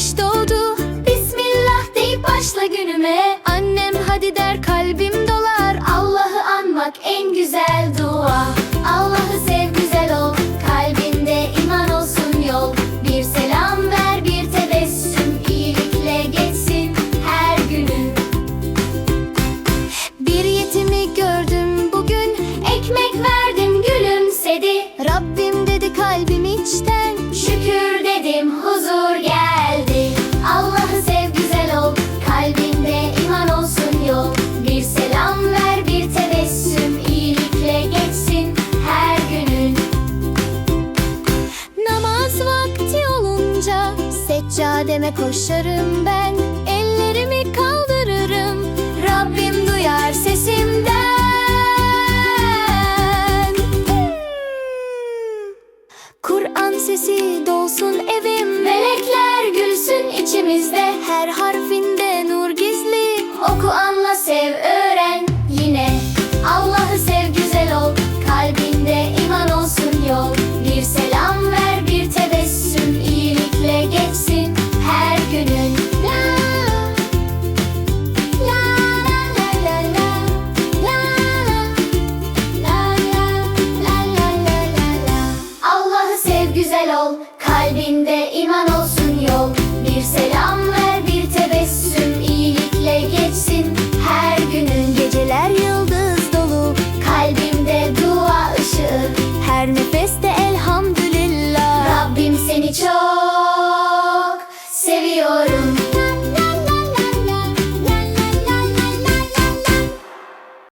güneş doğdu. Bismillah deyip başla günüme. Annem hadi der kalbim dolar. Allah'ı anmak en güzel dua. Koşarım ben Ellerimi kaldırırım. Rabbim duyar sesimden. Kur'an sesi dolsun evim. Melekler gülsün içimizde. Her harf yol Kalbinde iman olsun yol. Bir selam ver bir tebessüm iyilikle geçsin. Her günün Geceler yıldız dolu Kalbimde dua ışığı. Her nefeste